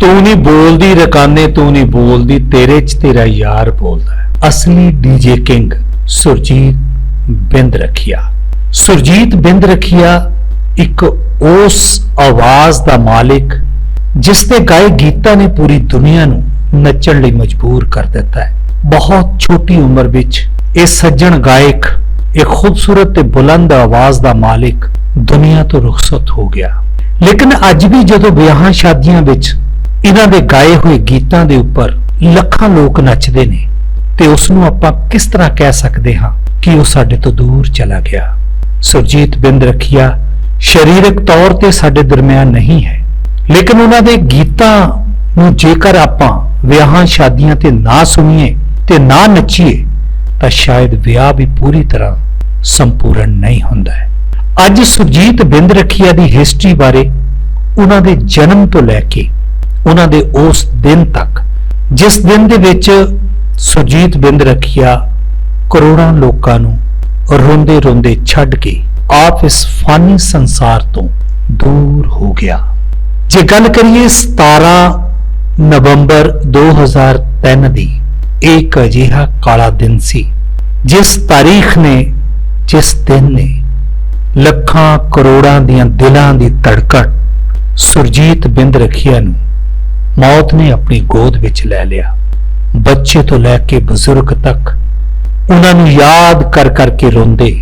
ਤੂੰ ਨਹੀਂ ਬੋਲਦੀ ਰਕਾਨੇ, ਤੂੰ ਨਹੀਂ ਬੋਲਦੀ, ਤੇਰੇ 'ਚ ਤੇਰਾ ਯਾਰ ਬੋਲਦਾ ਹੈ। ਅਸਲੀ ਡੀਜੇ ਕਿੰਗ ਸੁਰਜੀਤ ਬਿੰਦ ਰਖਿਆ ਸੁਰਜੀਤ ਬਿੰਦ ਰਖਿਆ ਇੱਕ ਉਸ ਆਵਾਜ਼ ਦਾ ਮਾਲਿਕ, ਜਿਸ ਦੇ ਗਾਏ ਗੀਤਾਂ ਨੇ ਪੂਰੀ ਦੁਨੀਆ ਨੂੰ ਨੱਚਣ ਲਈ ਮਜਬੂਰ ਕਰ ਦਿੱਤਾ ਹੈ। ਬਹੁਤ ਛੋਟੀ ਉਮਰ ਵਿੱਚ ਇਹ ਸੱਜਣ ਗਾਇਕ ਇੱਕ ਖੂਬਸੂਰਤ ਤੇ ਬੁਲੰਦ ਆਵਾਜ਼ ਦਾ ਮਾਲਿਕ ਦੁਨੀਆ ਤੋਂ ਰੁਖਸਤ ਹੋ ਗਿਆ। ਲੇਕਿਨ ਅੱਜ ਵੀ ਜਦੋਂ ਵਿਆਹਾਂ ਸ਼ਾਦੀਆਂ ਵਿੱਚ ਇਹਨਾਂ ਦੇ ਗਾਏ ਹੋਏ ਗੀਤਾਂ ਦੇ ਉੱਪਰ ਲੱਖਾਂ ਲੋਕ ਨੱਚਦੇ ਨੇ ਤੇ ਉਸ ਨੂੰ ਆਪਾਂ ਕਿਸ ਤਰ੍ਹਾਂ ਕਹਿ ਸਕਦੇ ਹਾਂ ਕਿ ਉਹ ਸਾਡੇ ਤੋਂ ਦੂਰ ਚਲਾ ਗਿਆ? ਸੁਰਜੀਤ ਬਿੰਦ ਰਖੀਆ, ਸਰੀਰਕ ਤੌਰ ਤੇ ਸਾਡੇ ਦਰਮਿਆਨ ਨਹੀਂ ਹੈ, ਲੇਕਿਨ ਉਹਨਾਂ ਦੇ ਗੀਤਾਂ ਨੂੰ ਜੇਕਰ ਆਪਾਂ ਵਿਆਹਾਂ ਸ਼ਾਦੀਆਂ ਤੇ ਨਾ ਸੁਣੀਏ ਤੇ ਨਾ ਨੱਚੀਏ, ਤਾਂ ਸ਼ਾਇਦ ਵਿਆਹ ਵੀ ਪੂਰੀ ਤਰ੍ਹਾਂ ਸੰਪੂਰਨ ਨਹੀਂ ਹੁੰਦਾ ਹੈ। ਅੱਜ ਸੁਰਜੀਤ ਬਿੰਦ ਰਖੀਆ ਦੀ ਹਿਸਟਰੀ ਬਾਰੇ ਉਹਨਾਂ ਦੇ ਜਨਮ ਤੋਂ ਲੈ ਕੇ ਉਹਨਾਂ ਦੇ ਉਸ ਦਿਨ ਤੱਕ, ਜਿਸ ਦਿਨ ਦੇ ਵਿੱਚ ਸੁਰਜੀਤ ਬਿੰਦ ਰਖੀਆ, ਕਰੋੜਾਂ ਲੋਕਾਂ ਨੂੰ ਰੋਂਦੇ ਰੋਂਦੇ ਛੱਡ ਕੇ ਆਪ ਇਸ ਫਾਨੀ ਸੰਸਾਰ ਤੋਂ ਦੂਰ ਹੋ ਗਿਆ। ਜੇ ਗੱਲ ਕਰੀਏ 17 ਨਵੰਬਰ 2003 ਦੀ ਇਹ ਇੱਕ ਅਜਿਹਾ ਕਾਲਾ ਦਿਨ ਸੀ, ਜਿਸ ਤਾਰੀਖ ਨੇ, ਜਿਸ ਦਿਨ ਨੇ ਲੱਖਾਂ ਕਰੋੜਾਂ ਦੀਆਂ ਦਿਲਾਂ ਦੀ ਧੜਕਣ ਸੁਰਜੀਤ ਬਿੰਦ ਰਖੀਆ ਨੂੰ ਮੌਤ ਨੇ ਆਪਣੀ ਗੋਦ ਵਿੱਚ ਲੈ ਲਿਆ। ਬੱਚੇ ਤੋਂ ਲੈ ਕੇ ਬਜ਼ੁਰਗ ਤੱਕ ਉਹਨਾਂ ਨੂੰ ਯਾਦ ਕਰ ਕਰਕੇ ਰੋਂਦੇ।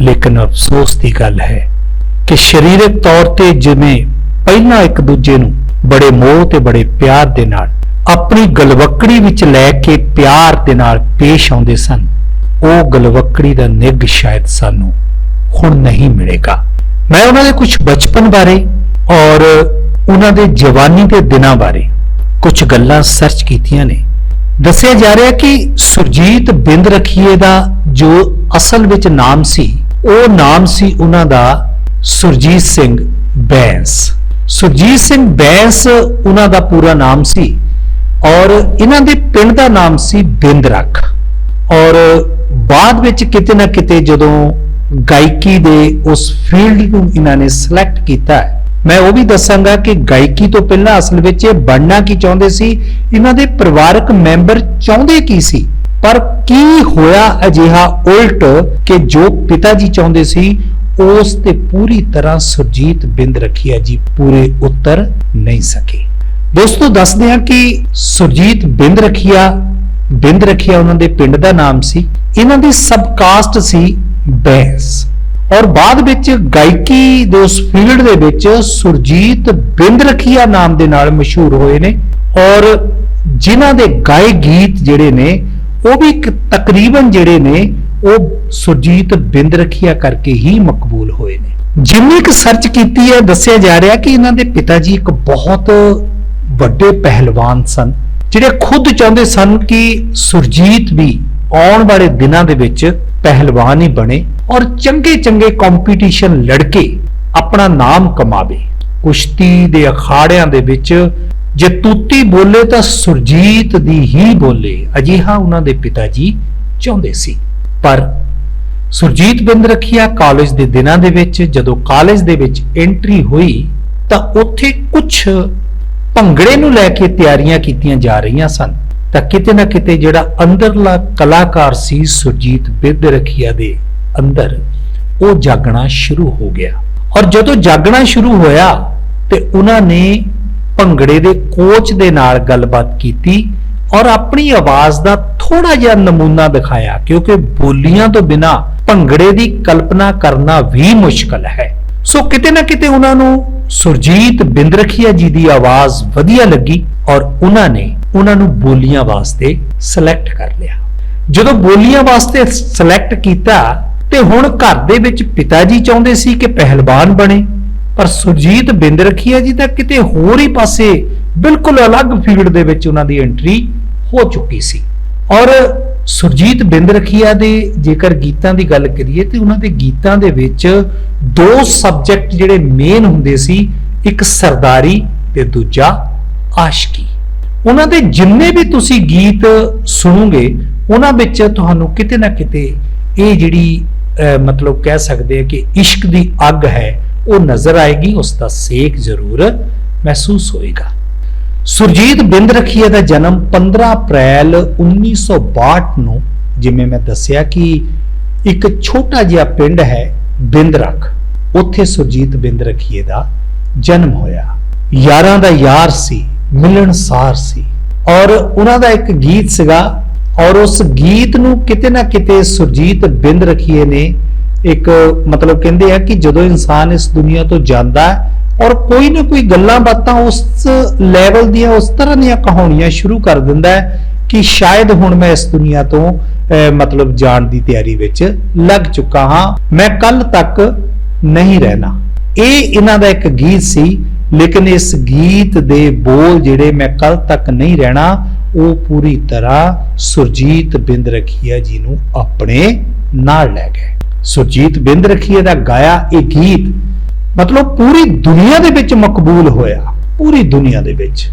ਲੇਕਿਨ ਅਫਸੋਸ ਦੀ ਗੱਲ ਹੈ ਕਿ ਸਰੀਰਕ ਤੌਰ ਤੇ ਜਿਵੇਂ ਪਹਿਲਾਂ ਇੱਕ ਦੂਜੇ ਨੂੰ ਬੜੇ ਮੋਹ ਤੇ ਬੜੇ ਪਿਆਰ ਦੇ ਨਾਲ, ਆਪਣੀ ਗਲਵੱਕੜੀ ਵਿੱਚ ਲੈ ਕੇ ਪਿਆਰ ਦੇ ਨਾਲ ਪੇਸ਼ ਆਉਂਦੇ ਸਨ, ਉਹ ਗਲਵੱਕੜੀ ਦਾ ਨਿੱਘ ਸ਼ਾਇਦ ਸਾਨੂੰ ਹੁਣ ਨਹੀਂ ਮਿਲੇਗਾ। ਮੈਂ ਉਹਨਾਂ ਦੇ ਕੁਝ ਬਚਪਨ ਬਾਰੇ ਔਰ ਉਹਨਾਂ ਦੇ ਜਵਾਨੀ ਦੇ ਦਿਨਾਂ ਬਾਰੇ ਕੁਝ ਗੱਲਾਂ ਸਰਚ ਕੀਤੀਆਂ ਨੇ। ਦੱਸਿਆ ਜਾ ਰਿਹਾ ਕਿ ਸੁਰਜੀਤ ਬਿੰਦ ਰਖੀਏ ਦਾ ਜੋ ਅਸਲ ਵਿੱਚ ਨਾਮ ਸੀ ਉਹ ਨਾਮ ਸੀ ਉਹਨਾਂ ਦਾ ਸੁਰਜੀਤ ਸਿੰਘ ਬੈਂਸ। ਸੁਰਜੀਤ ਸਿੰਘ ਬੈਂਸ ਉਹਨਾਂ ਦਾ ਪੂਰਾ ਨਾਮ ਸੀ ਔਰ ਇਹਨਾਂ ਦੇ ਪਿੰਡ ਦਾ ਨਾਮ ਸੀ ਬਿੰਦ ਬਿੰਦਰਖ ਔਰ ਬਾਅਦ ਵਿੱਚ ਕਿਤੇ ਨਾ ਕਿਤੇ ਜਦੋਂ ਗਾਇਕੀ ਦੇ ਉਸ ਫੀਲਡ ਨੂੰ ਇਹਨਾਂ ਨੇ ਸਿਲੈਕਟ ਕੀਤਾ ਹੈ, ਮੈਂ ਉਹ ਵੀ ਦੱਸਾਂਗਾ ਕਿ ਗਾਇਕੀ ਤੋਂ ਪਹਿਲਾਂ ਅਸਲ ਵਿੱਚ ਇਹ ਬਣਨਾ ਕੀ ਚਾਹੁੰਦੇ ਸੀ? ਇਹਨਾਂ ਦੇ ਪਰਿਵਾਰਕ ਮੈਂਬਰ ਚਾਹੁੰਦੇ ਕੀ ਸੀ? ਪਰ ਕੀ ਹੋਇਆ ਅਜਿਹਾ ਉਲਟ ਕਿ ਜੋ ਪਿਤਾ ਜੀ ਚਾਹੁੰਦੇ ਸੀ, ਉਸ ਤੇ ਪੂਰੀ ਤਰ੍ਹਾਂ ਸੁਰਜੀਤ ਬਿੰਦ ਰਖੀਆ ਜੀ, ਪੂਰੇ ਉੱਤਰ ਨਹੀਂ ਸਕੇ। ਦੋਸਤੋ, ਦੱਸਦੇ ਹਾਂ ਕਿ ਸੁਰਜੀਤ ਬਿੰਦ ਰਖੀਆ ਬਿੰਦ ਰਖੀਆ ਉਹਨਾਂ ਦੇ ਪਿੰਡ ਦਾ ਨਾਮ ਸੀ। ਇਹਨਾਂ ਦੀ ਸਬਕਾਸਟ ਸੀ ਬੈਂਸ ਔਰ ਬਾਅਦ ਵਿੱਚ ਗਾਇਕੀ ਦੇ ਉਸ ਫੀਲਡ ਦੇ ਵਿੱਚ ਸੁਰਜੀਤ ਬਿੰਦ ਰਖੀਆ ਨਾਮ ਦੇ ਨਾਲ ਮਸ਼ਹੂਰ ਹੋਏ ਨੇ ਔਰ ਜਿਨ੍ਹਾਂ ਦੇ ਗਾਏ ਗੀਤ ਜਿਹੜੇ ਨੇ, ਉਹ ਵੀ ਤਕਰੀਬਨ ਜਿਹੜੇ ਨੇ, ਉਹ ਸੁਰਜੀਤ ਬਿੰਦ ਰਖੀਆ ਕਰਕੇ ਹੀ ਮਕਬੂਲ ਹੋਏ ਨੇ। ਜਿੰਨੀ ਕੁ ਸਰਚ ਕੀਤੀ ਹੈ, ਦੱਸਿਆ ਜਾ ਰਿਹਾ ਕਿ ਇਹਨਾਂ ਦੇ ਪਿਤਾ ਜੀ ਇੱਕ ਬਹੁਤ ਵੱਡੇ ਪਹਿਲਵਾਨ ਸਨ, ਜਿਹੜੇ ਖੁਦ ਚਾਹੁੰਦੇ ਸਨ ਕਿ ਸੁਰਜੀਤ ਵੀ ਆਉਣ ਵਾਲੇ ਦਿਨਾਂ ਦੇ ਵਿੱਚ ਪਹਿਲਵਾਨ ਹੀ ਬਣੇ ਔਰ ਚੰਗੇ ਚੰਗੇ ਕੰਪੀਟੀਸ਼ਨ ਲੜ ਕੇ ਆਪਣਾ ਨਾਮ ਕਮਾਵੇ। ਕੁਸ਼ਤੀ ਦੇ ਅਖਾੜਿਆਂ ਦੇ ਵਿੱਚ ਜੇ ਤੂਤੀ ਬੋਲੇ ਤਾਂ ਸੁਰਜੀਤ ਦੀ ਹੀ ਬੋਲੇ, ਅਜਿਹਾ ਉਹਨਾਂ ਦੇ ਪਿਤਾ ਜੀ ਚਾਹੁੰਦੇ ਸੀ। ਪਰ ਸੁਰਜੀਤ ਬਿੰਦ ਰਖੀਆ ਕਾਲਜ ਦੇ ਦਿਨਾਂ ਦੇ ਵਿੱਚ, ਜਦੋਂ ਕਾਲਜ ਦੇ ਵਿੱਚ ਐਂਟਰੀ ਹੋਈ ਤਾਂ ਉੱਥੇ ਕੁਝ ਭੰਗੜੇ ਨੂੰ ਲੈ ਕੇ ਤਿਆਰੀਆਂ ਕੀਤੀਆਂ ਜਾ ਰਹੀਆਂ ਸਨ। ਤਾਂ ਕਿਤੇ ਨਾ ਕਿਤੇ ਜਿਹੜਾ ਅੰਦਰਲਾ ਕਲਾਕਾਰ ਸੀ ਸੁਰਜੀਤ ਬਿੰਦ ਰਖੀਆ ਦੇ ਅੰਦਰ, ਉਹ ਜਾਗਣਾ ਸ਼ੁਰੂ ਹੋ ਗਿਆ। ਔਰ ਜਦੋਂ ਜਾਗਣਾ ਸ਼ੁਰੂ ਹੋਇਆ ਤੇ ਉਹਨਾਂ ਨੇ ਭੰਗੜੇ ਦੇ ਕੋਚ ਦੇ ਨਾਲ ਗੱਲਬਾਤ ਕੀਤੀ ਔਰ ਆਪਣੀ ਆਵਾਜ਼ ਦਾ ਥੋੜਾ ਜਿਹਾ ਨਮੂਨਾ ਦਿਖਾਇਆ, ਕਿਉਂਕਿ ਬੋਲੀਆਂ ਤੋਂ ਬਿਨਾ ਭੰਗੜੇ ਦੀ ਕਲਪਨਾ ਕਰਨਾ ਵੀ ਮੁਸ਼ਕਲ ਹੈ। ਸੋ ਕਿਤੇ ਨਾ ਕਿਤੇ ਉਹਨਾਂ ਨੂੰ ਸੁਰਜੀਤ ਬਿੰਦਰਖੀਆ ਜੀ ਦੀ ਆਵਾਜ਼ ਵਧੀਆ ਲੱਗੀ ਔਰ ਉਹਨਾਂ ਨੇ ਉਹਨਾਂ ਨੂੰ ਬੋਲੀਆਂ ਵਾਸਤੇ ਸਿਲੈਕਟ ਕਰ ਲਿਆ। ਜਦੋਂ ਬੋਲੀਆਂ ਵਾਸਤੇ ਸਿਲੈਕਟ ਕੀਤਾ ਤੇ ਹੁਣ ਘਰ ਦੇ ਵਿੱਚ ਪਿਤਾ ਜੀ ਚਾਹੁੰਦੇ ਸੀ ਕਿ ਪਹਿਲਵਾਨ ਬਣੇ, ਪਰ ਸੁਰਜੀਤ ਬਿੰਦਰਖੀਆ ਜੀ ਤਾਂ ਕਿਤੇ ਹੋਰ ਹੀ ਪਾਸੇ ਬਿਲਕੁਲ ਅਲੱਗ ਫੀਲਡ ਦੇ ਵਿੱਚ ਉਹਨਾਂ ਦੀ ਐਂਟਰੀ ਹੋ ਚੁੱਕੀ ਸੀ। ਔਰ ਸੁਰਜੀਤ ਬਿੰਦ ਰਖੀਆ ਦੇ ਜੇਕਰ ਗੀਤਾਂ ਦੀ ਗੱਲ ਕਰੀਏ ਤੇ ਉਹਨਾਂ ਦੇ ਗੀਤਾਂ ਦੇ ਵਿੱਚ ਦੋ ਸਬਜੈਕਟ ਜਿਹੜੇ ਮੇਨ ਹੁੰਦੇ ਸੀ, ਇੱਕ ਸਰਦਾਰੀ ਤੇ ਦੂਜਾ ਆਸ਼ਕੀ। ਉਹਨਾਂ ਦੇ ਜਿੰਨੇ ਵੀ ਤੁਸੀਂ ਗੀਤ ਸੁਣੋਗੇ, ਉਹਨਾਂ ਵਿੱਚ ਤੁਹਾਨੂੰ ਕਿਤੇ ਨਾ ਕਿਤੇ ਇਹ ਜਿਹੜੀ ਮਤਲਬ ਕਹਿ ਸਕਦੇ ਆ ਕਿ ਇਸ਼ਕ ਦੀ ਅੱਗ ਹੈ, ਉਹ ਨਜ਼ਰ ਆਏਗੀ, ਉਸ ਦਾ ਸੇਕ ਜ਼ਰੂਰ ਮਹਿਸੂਸ ਹੋਏਗਾ। ਸੁਰਜੀਤ ਬਿੰਦ ਰਖੀਏ ਦਾ ਜਨਮ 15 ਅਪ੍ਰੈਲ 1962 ਨੂੰ, ਜਿਵੇਂ ਮੈਂ ਦੱਸਿਆ ਕਿ ਇੱਕ ਛੋਟਾ ਜਿਹਾ ਪਿੰਡ ਹੈ ਬਿੰਦ ਬਿੰਦਰਖ, ਉੱਥੇ ਸੁਰਜੀਤ ਬਿੰਦ ਰਖੀਏ ਦਾ ਜਨਮ ਹੋਇਆ। ਯਾਰਾਂ ਦਾ ਯਾਰ ਸੀ। ਮਿਲਣਸਾਰ ਸੀ। ਔਰ ਉਹਨਾਂ ਦਾ ਇੱਕ ਗੀਤ ਸੀਗਾ, ਔਰ ਉਸ ਗੀਤ ਨੂੰ ਕਿਤੇ ਨਾ ਕਿਤੇ ਸੁਰਜੀਤ ਬਿੰਦ ਰਖੀਏ ਨੇ। ਇੱਕ ਮਤਲਬ ਕਹਿੰਦੇ ਆ ਕਿ ਜਦੋਂ ਇਨਸਾਨ ਇਸ ਦੁਨੀਆ ਤੋਂ ਜਾਂਦਾ ਔਰ ਕੋਈ ਨਾ ਕੋਈ ਗੱਲਾਂ ਬਾਤਾਂ ਉਸ ਲੈਵਲ ਦੀਆਂ, ਉਸ ਤਰ੍ਹਾਂ ਦੀਆਂ ਕਹਾਣੀਆਂ ਸ਼ੁਰੂ ਕਰ ਦਿੰਦਾ ਹੈ ਕਿ ਸ਼ਾਇਦ ਹੁਣ ਮੈਂ ਇਸ ਦੁਨੀਆ ਤੋਂ ਮਤਲਬ ਜਾਣ ਦੀ ਤਿਆਰੀ ਵਿੱਚ ਲੱਗ ਚੁੱਕਾ ਹਾਂ। ਮੈਂ ਕੱਲ ਤੱਕ ਨਹੀਂ ਰਹਿਣਾ। ਇਹ ਇਹਨਾਂ ਦਾ ਇੱਕ ਗੀਤ ਸੀ ਲੇਕਿਨ ਇਸ ਗੀਤ ਦੇ ਬੋਲ ਜਿਹੜੇ ਮੈਂ ਕੱਲ ਤੱਕ ਨਹੀਂ ਰਹਿਣਾ, ਉਹ ਪੂਰੀ ਤਰ੍ਹਾਂ ਸੁਰਜੀਤ ਬਿੰਦ ਰਖੀਆ ਜੀ ਨੂੰ ਆਪਣੇ ਨਾਲ ਲੈ ਗਏ। ਸੁਰਜੀਤ ਬਿੰਦ ਰਖੀਆ ਦਾ ਗਾਇਆ ਇਹ ਗੀਤ ਮਤਲਬ ਪੂਰੀ ਦੁਨੀਆ ਦੇ ਵਿੱਚ ਮਕਬੂਲ ਹੋਇਆ, ਪੂਰੀ ਦੁਨੀਆ ਦੇ ਵਿੱਚ।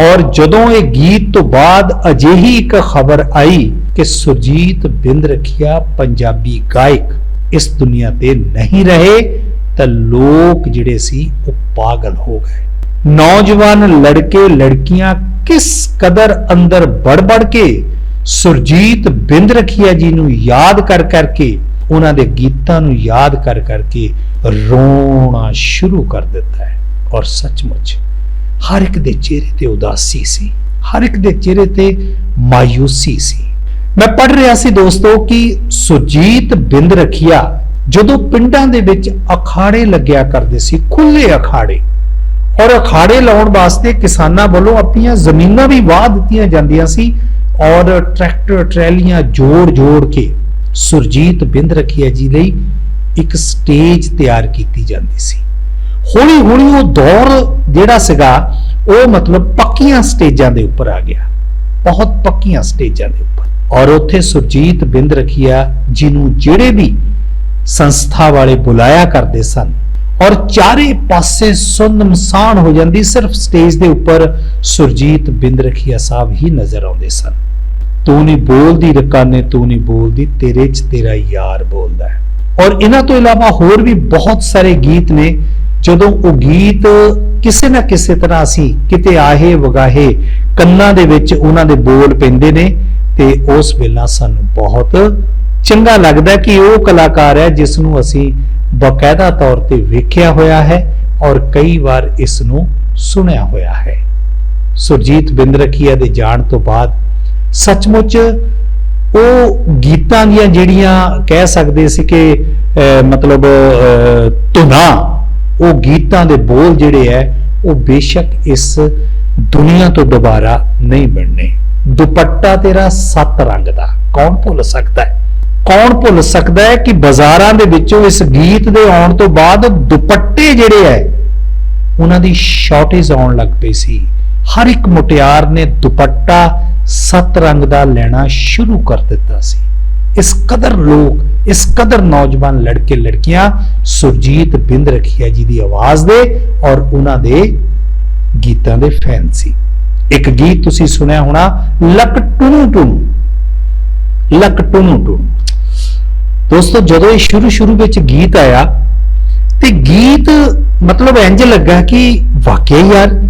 ਔਰ ਜਦੋਂ ਇਹ ਗੀਤ ਤੋਂ ਬਾਅਦ ਅਜਿਹੀ ਇੱਕ ਖਬਰ ਆਈ ਕਿ ਸੁਰਜੀਤ ਬਿੰਦ ਰਖੀਆ ਪੰਜਾਬੀ ਗਾਇਕ ਇਸ ਦੁਨੀਆ ਤੇ ਨਹੀਂ ਰਹੇ ਤਾਂ ਲੋਕ ਜਿਹੜੇ ਸੀ ਉਹ ਪਾਗਲ ਹੋ ਗਏ। ਨੌਜਵਾਨ ਲੜਕੇ ਲੜਕੀਆਂ ਕਿਸ ਕਦਰ ਅੰਦਰ ਬੜ-ਬੜ ਕੇ ਸੁਰਜੀਤ ਬਿੰਦ ਰਖੀਆ ਜੀ ਨੂੰ ਯਾਦ ਕਰ ਕਰਕੇ, ਉਹਨਾਂ ਦੇ ਗੀਤਾਂ ਨੂੰ ਯਾਦ ਕਰ ਕਰਕੇ ਰੋਣਾ ਸ਼ੁਰੂ ਕਰ ਦਿੱਤਾ ਹੈ। ਔਰ ਸੱਚਮੁੱਚ ਹਰ ਇੱਕ ਦੇ ਚਿਹਰੇ ਤੇ ਉਦਾਸੀ ਸੀ, ਹਰ ਇੱਕ ਦੇ ਚਿਹਰੇ ਤੇ ਮਾਯੂਸੀ ਸੀ। ਮੈਂ ਪੜ ਰਿਹਾ ਸੀ ਦੋਸਤੋ ਕਿ ਸੁਜੀਤ ਬਿੰਦ ਰਖੀਆ ਜਦੋਂ ਪਿੰਡਾਂ ਦੇ ਵਿੱਚ ਅਖਾੜੇ ਲੱਗਿਆ ਕਰਦੇ ਸੀ ਖੁੱਲੇ ਅਖਾੜੇ, ਔਰ ਅਖਾੜੇ ਲਾਉਣ ਵਾਸਤੇ ਕਿਸਾਨਾਂ ਵੱਲੋਂ ਆਪਣੀਆਂ ਜ਼ਮੀਨਾਂ ਵੀ ਵਾਹ ਦਿੱਤੀਆਂ ਜਾਂਦੀਆਂ ਸੀ, ਔਰ ਟਰੈਕਟਰ, ਟਰੈਲੀਆਂ ਜੋੜ-ਜੋੜ ਕੇ ਸੁਰਜੀਤ ਬਿੰਦ ਰਖੀਆ ਜੀ ਲਈ ਇੱਕ ਸਟੇਜ ਤਿਆਰ ਕੀਤੀ ਜਾਂਦੀ ਸੀ। ਹੌਲੀ ਹੌਲੀ ਉਹ ਦੌਰ ਜਿਹੜਾ ਸੀਗਾ, ਉਹ ਮਤਲਬ ਪੱਕੀਆਂ ਸਟੇਜਾਂ ਦੇ ਉੱਪਰ ਆ ਗਿਆ। ਬਹੁਤ ਪੱਕੀਆਂ ਸਟੇਜਾਂ ਦੇ ਉੱਪਰ। ਔਰ ਉੱਥੇ ਸੁਰਜੀਤ ਬਿੰਦ ਰਖੀਆ ਜੀ ਨੂੰ ਜਿਹੜੇ ਵੀ ਸੰਸਥਾ ਵਾਲੇ ਬੁਲਾਇਆ ਕਰਦੇ ਸਨ ਔਰ ਚਾਰੇ ਪਾਸੇ ਸੁੰਨਮਸਾਨ ਹੋ ਜਾਂਦੀ ਸਿਰਫ ਸਟੇਜ ਦੇ ਉੱਪਰ ਸੁਰਜੀਤ ਬਿੰਦ ਰਖੀਆ ਸਾਹਿਬ ਹੀ ਨਜ਼ਰ ਆਉਂਦੇ ਸਨ। ਤੂੰ ਨਹੀਂ ਬੋਲਦੀ ਰਕਾਨੇ, ਤੂੰ ਨਹੀਂ ਬੋਲਦੀ, ਤੇਰੇ 'ਚ ਤੇਰਾ ਯਾਰ ਬੋਲਦਾ ਹੈ। ਔਰ ਇਹਨਾਂ ਤੋਂ ਇਲਾਵਾ ਹੋਰ ਵੀ ਬਹੁਤ ਸਾਰੇ ਗੀਤ ਨੇ, ਜਦੋਂ ਉਹ ਗੀਤ ਕਿਸੇ ਨਾ ਕਿਸੇ ਤਰ੍ਹਾਂ ਅਸੀਂ ਕਿਤੇ ਆਹੇ ਵਗਾਹੇ ਕੰਨਾਂ ਦੇ ਵਿੱਚ ਉਹਨਾਂ ਦੇ ਬੋਲ ਪੈਂਦੇ ਨੇ, ਤੇ ਉਸ ਵੇਲਾ ਸਾਨੂੰ ਬਹੁਤ ਚੰਗਾ ਲੱਗਦਾ ਕਿ ਉਹ ਕਲਾਕਾਰ ਹੈ ਜਿਸ ਨੂੰ ਅਸੀਂ ਬਕਾਇਦਾ ਤੌਰ ਤੇ ਵੇਖਿਆ ਹੋਇਆ ਹੈ ਔਰ ਕਈ ਵਾਰ ਇਸ ਨੂੰ ਸੁਣਿਆ ਹੋਇਆ ਹੈ। ਸੁਰਜੀਤ ਬਿੰਦਰਖੀਆ ਦੇ ਜਾਣ ਤੋਂ ਬਾਅਦ ਸੱਚਮੁੱਚ ਉਹ ਗੀਤਾਂ ਦੀਆਂ ਜਿਹੜੀਆਂ ਕਹਿ ਸਕਦੇ ਸੀ ਕਿ ਮਤਲਬ ਅਹ, ਧੁਨਾਂ ਉਹ ਗੀਤਾਂ ਦੇ ਬੋਲ ਜਿਹੜੇ ਐ ਉਹ ਬੇਸ਼ੱਕ ਇਸ ਦੁਨੀਆ ਤੋਂ ਦੁਬਾਰਾ ਨਹੀਂ ਬਣਨੇ। ਦੁਪੱਟਾ ਤੇਰਾ ਸੱਤ ਰੰਗ ਦਾ ਕੌਣ ਭੁੱਲ ਸਕਦਾ ਹੈ? ਕੌਣ ਭੁੱਲ ਸਕਦਾ ਹੈ ਕਿ ਬਾਜ਼ਾਰਾਂ ਦੇ ਵਿੱਚੋਂ ਇਸ ਗੀਤ ਦੇ ਆਉਣ ਤੋਂ ਬਾਅਦ ਦੁਪੱਟੇ ਜਿਹੜੇ ਐ, ਉਹਨਾਂ ਦੀ ਸ਼ਾਰਟੇਜ ਆਉਣ ਲੱਗ ਪਈ ਸੀ। ਹਰ ਇੱਕ ਮੁਟਿਆਰ ਨੇ ਦੁਪੱਟਾ ਸੱਤ ਰੰਗ ਦਾ ਲੈਣਾ ਸ਼ੁਰੂ ਕਰ ਦਿੱਤਾ ਸੀ। ਇਸ ਕਦਰ ਲੋਕ, ਇਸ ਕਦਰ ਨੌਜਵਾਨ ਲੜਕੇ ਲੜਕੀਆਂ, ਸੁਰਜੀਤ ਬਿੰਦ ਰਖੀਆ ਜੀ ਦੀ ਆਵਾਜ਼ ਦੇ ਔਰ ਉਹਨਾਂ ਦੇ ਗੀਤਾਂ ਦੇ ਫੈਨ ਸੀ। ਇੱਕ ਗੀਤ ਤੁਸੀਂ ਸੁਣਿਆ ਹੋਣਾ ਲੱਕ ਟੁਣੂ ਟੁਣੂ ਲੱਕ ਟੁਣੂ ਟੁਣੂ ਦੋਸਤੋ, ਜਦੋਂ ਇਹ ਸ਼ੁਰੂ ਸ਼ੁਰੂ ਵਿੱਚ ਗੀਤ ਆਇਆ, ਤੇ ਗੀਤ ਮਤਲਬ ਇੰਜ ਲੱਗਾ ਕਿ ਵਾਕਿਆ ਯਾਰ,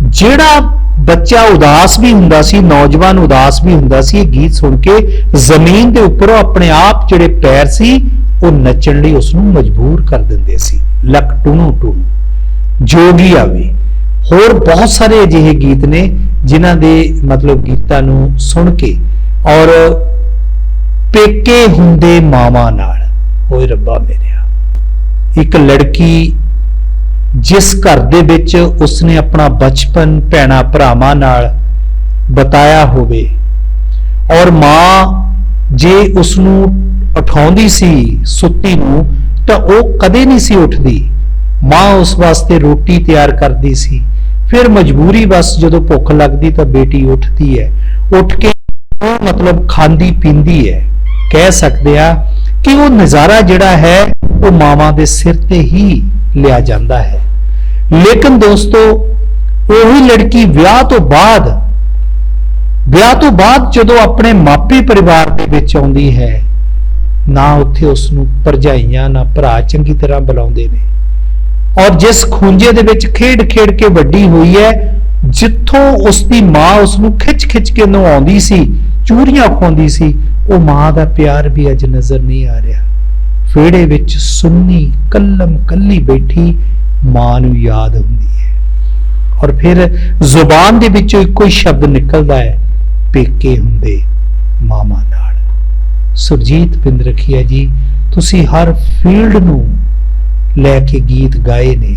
ਜਿਹੜਾ ਬੱਚਾ ਉਦਾਸ ਵੀ ਹੁੰਦਾ ਸੀ, ਨੌਜਵਾਨ ਉਦਾਸ ਵੀ ਹੁੰਦਾ ਸੀ, ਇਹ ਗੀਤ ਸੁਣ ਕੇ ਜ਼ਮੀਨ ਦੇ ਉੱਪਰੋਂ ਆਪਣੇ ਆਪ ਜਿਹੜੇ ਪੈਰ ਸੀ, ਉਹ ਨੱਚਣ ਲਈ ਉਸ ਨੂੰ ਮਜਬੂਰ ਕਰ ਦਿੰਦੇ ਸੀ। ਲੱਕ ਟੂਣੂ ਟੂਣੂ, ਜੋਗੀ ਆਵੇ। ਹੋਰ ਬਹੁਤ ਸਾਰੇ ਅਜਿਹੇ ਗੀਤ ਨੇ ਜਿਨ੍ਹਾਂ ਦੇ ਮਤਲਬ ਗੀਤਾਂ ਨੂੰ ਸੁਣ ਕੇ ਔਰ ਪੇਕੇ ਹੁੰਦੇ ਮਾਵਾਂ ਨਾਲ। ਹੋਏ ਰੱਬਾ ਮੇਰਿਆ ਇੱਕ ਲੜਕੀ ਜਿਸ ਘਰ ਦੇ ਵਿੱਚ ਉਸਨੇ ਆਪਣਾ ਬਚਪਨ ਭੈਣਾ ਭਰਾਵਾਂ ਨਾਲ ਬਤਾਇਆ ਹੋਵੇ ਔਰ ਮਾਂ ਜੇ ਉਸ ਨੂੰ ਉਠਾਉਂਦੀ ਸੀ ਸੁੱਤੀ ਨੂੰ, ਤਾਂ ਉਹ ਕਦੇ ਨਹੀਂ ਸੀ ਉੱਠਦੀ। ਮਾਂ ਉਸ ਵਾਸਤੇ ਰੋਟੀ ਤਿਆਰ ਕਰਦੀ ਸੀ। ਫਿਰ ਮਜਬੂਰੀ ਬਸ ਜਦੋਂ ਭੁੱਖ ਲੱਗਦੀ ਤਾਂ ਬੇਟੀ ਉੱਠਦੀ ਹੈ। ਉੱਠ ਕੇ ਉਹ ਮਤਲਬ ਖਾਂਦੀ ਪੀਂਦੀ ਹੈ। ਕਹਿ ਸਕਦੇ ਆ ਕਿ ਉਹ ਨਜ਼ਾਰਾ ਜਿਹੜਾ ਹੈ, ਉਹ ਮਾਵਾਂ ਦੇ ਸਿਰ ਤੇ ਹੀ ਲਿਆ ਜਾਂਦਾ ਹੈ। ਲੇਕਿਨ ਦੋਸਤੋ, ਉਹੀ ਲੜਕੀ ਵਿਆਹ ਤੋਂ ਬਾਅਦ, ਵਿਆਹ ਤੋਂ ਬਾਅਦ ਜਦੋਂ ਆਪਣੇ ਮਾਪੇ ਪਰਿਵਾਰ ਦੇ ਵਿੱਚ ਆਉਂਦੀ ਹੈ, ਨਾ ਉੱਥੇ ਉਸ ਨੂੰ ਭਰਜਾਈਆਂ, ਨਾ ਭਰਾ ਚੰਗੀ ਤਰ੍ਹਾਂ ਬੁਲਾਉਂਦੇ ਨੇ। ਔਰ ਜਿਸ ਖੂੰਜੇ ਦੇ ਵਿੱਚ ਖੇਡ ਖੇਡ ਕੇ ਵੱਡੀ ਹੋਈ ਹੈ, ਜਿੱਥੋਂ ਉਸ ਦੀ ਮਾਂ ਉਸ ਨੂੰ ਖਿੱਚ-ਖਿੱਚ ਕੇ ਨਵਾਉਂਦੀ ਸੀ ਚੂਰੀਆਂ ਖਵਾਉਂਦੀ ਸੀ ਉਹ ਮਾਂ ਦਾ ਪਿਆਰ ਵੀ ਅੱਜ ਨਜ਼ਰ ਨਹੀਂ ਆ ਰਿਹਾ। ਫੇੜੇ ਵਿੱਚ ਸੁੰਨੀ, ਕੱਲਮ ਕੱਲੀ ਬੈਠੀ ਮਾਂ ਨੂੰ ਯਾਦ ਹੁੰਦੀ ਹੈ। ਔਰ ਫਿਰ ਜ਼ੁਬਾਨ ਦੇ ਵਿੱਚੋਂ ਇੱਕੋ ਹੀ ਸ਼ਬਦ ਨਿਕਲਦਾ ਹੈ, ਪੇਕੇ ਹੁੰਦੇ ਮਾਮਾ ਨਾਲ। ਸੁਰਜੀਤ ਬਿੰਦਰਖੀਆ ਜੀ, ਤੁਸੀਂ ਹਰ ਫੀਲਡ ਨੂੰ ਲੈ ਕੇ ਗੀਤ ਗਾਏ ਨੇ।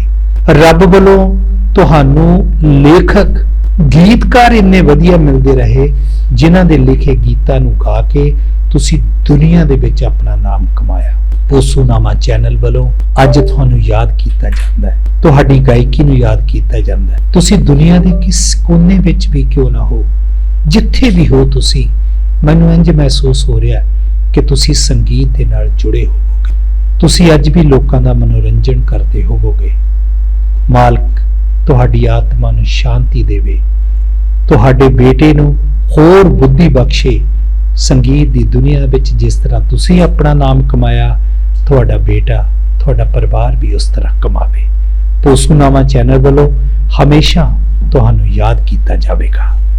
ਰੱਬ ਵੱਲੋਂ ਤੁਹਾਨੂੰ ਲੇਖਕ ਗੀਤਕਾਰ ਇੰਨੇ ਵਧੀਆ ਮਿਲਦੇ ਰਹੇ, ਜਿਨ੍ਹਾਂ ਦੇ ਲਿਖੇ ਗੀਤਾਂ ਨੂੰ ਗਾ ਕੇ ਤੁਸੀਂ ਦੁਨੀਆ ਦੇ ਵਿੱਚ ਆਪਣਾ ਨਾਮ ਕਮਾਇਆ। ਪੋਸੂਨਾਮਾ ਚੈਨਲ ਵੱਲੋਂ ਅੱਜ ਤੁਹਾਨੂੰ ਯਾਦ ਕੀਤਾ ਜਾਂਦਾ ਹੈ। ਤੁਹਾਡੀ ਗਾਇਕੀ ਨੂੰ ਯਾਦ ਕੀਤਾ ਜਾਂਦਾ ਹੈ। ਤੁਸੀਂ ਦੁਨੀਆ ਦੇ ਕਿਸ ਕੋਨੇ ਵਿੱਚ ਵੀ ਕਿਉਂ ਨਾ ਹੋ? ਜਿੱਥੇ ਵੀ ਹੋ ਤੁਸੀਂ, ਮੈਨੂੰ ਇੰਜ ਮਹਿਸੂਸ ਹੋ ਰਿਹਾ ਕਿ ਤੁਸੀਂ ਸੰਗੀਤ ਦੇ ਨਾਲ ਜੁੜੇ ਹੋਵੋਗੇ। ਤੁਸੀਂ ਅੱਜ ਵੀ ਲੋਕਾਂ ਦਾ ਮਨੋਰੰਜਨ ਕਰਦੇ ਹੋਵੋਗੇ। ਮਾਲਕ ਤੁਹਾਡੀ ਆਤਮਾ ਨੂੰ ਸ਼ਾਂਤੀ ਦੇਵੇ। ਤੁਹਾਡੇ ਬੇਟੇ ਨੂੰ ਹੋਰ ਬੁੱਧੀ ਬਖਸ਼ੇ। ਸੰਗੀਤ ਦੀ ਦੁਨੀਆ ਵਿੱਚ ਜਿਸ ਤਰ੍ਹਾਂ ਤੁਸੀਂ ਆਪਣਾ ਨਾਮ ਕਮਾਇਆ, ਤੁਹਾਡਾ ਬੇਟਾ, ਤੁਹਾਡਾ ਪਰਿਵਾਰ ਵੀ ਉਸ ਤਰ੍ਹਾਂ ਕਮਾਵੇ। ਪੋਸੂਨਾਮਾ ਚੈਨਲ ਵੱਲੋਂ ਹਮੇਸ਼ਾ ਤੁਹਾਨੂੰ ਯਾਦ ਕੀਤਾ ਜਾਵੇਗਾ।